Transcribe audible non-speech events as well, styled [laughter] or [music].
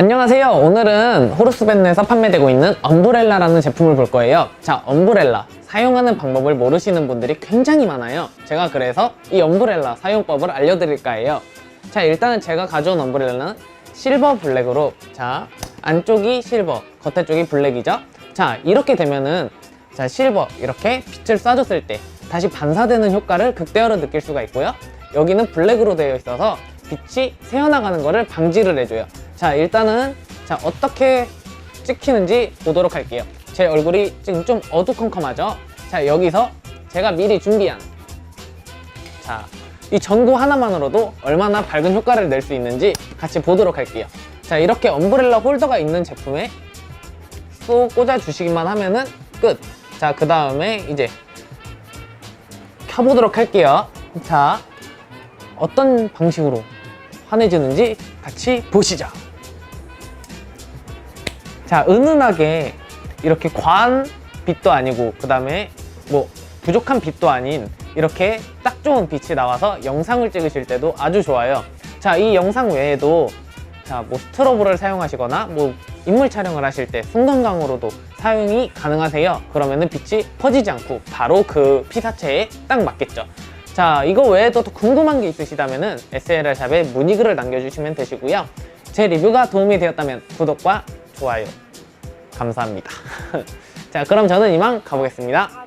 안녕하세요. 오늘은 호르스밴드에서 판매되고 있는 엄브렐라라는 제품을 볼 거예요. 자, 엄브렐라. 사용하는 방법을 모르시는 분들이 굉장히 많아요. 제가 그래서 이 엄브렐라 사용법을 알려드릴까 해요. 자, 일단은 제가 가져온 엄브렐라는 실버 블랙으로 자, 안쪽이 실버, 겉에 쪽이 블랙이죠. 자, 이렇게 되면은 자, 실버 이렇게 빛을 쏴줬을 때 다시 반사되는 효과를 극대화로 느낄 수가 있고요. 여기는 블랙으로 되어 있어서 빛이 새어나가는 것을 방지를 해줘요. 자, 일단은 자, 어떻게 찍히는지 보도록 할게요. 제 얼굴이 지금 좀 어두컴컴하죠? 자, 여기서 제가 미리 준비한 자, 이 전구 하나만으로도 얼마나 밝은 효과를 낼 수 있는지 같이 보도록 할게요. 자, 이렇게 엄브렐라 홀더가 있는 제품에 쏙 꽂아주시기만 하면은 끝. 자, 그 다음에 이제 켜보도록 할게요. 자, 어떤 방식으로 환해지는지 같이 보시죠. 자, 은은하게 이렇게 과한 빛도 아니고, 그 다음에 뭐 부족한 빛도 아닌 이렇게 딱 좋은 빛이 나와서 영상을 찍으실 때도 아주 좋아요. 자, 이 영상 외에도 자, 뭐 스트로브를 사용하시거나 뭐 인물 촬영을 하실 때 순간광으로도 사용이 가능하세요. 그러면은 빛이 퍼지지 않고 바로 그 피사체에 딱 맞겠죠. 자, 이거 외에도 또 궁금한 게 있으시다면은 SLR 샵에 문의글을 남겨주시면 되시고요. 제 리뷰가 도움이 되었다면 구독과 좋아요 감사합니다. [laughs] 자, 그럼 저는 이만 가보겠습니다.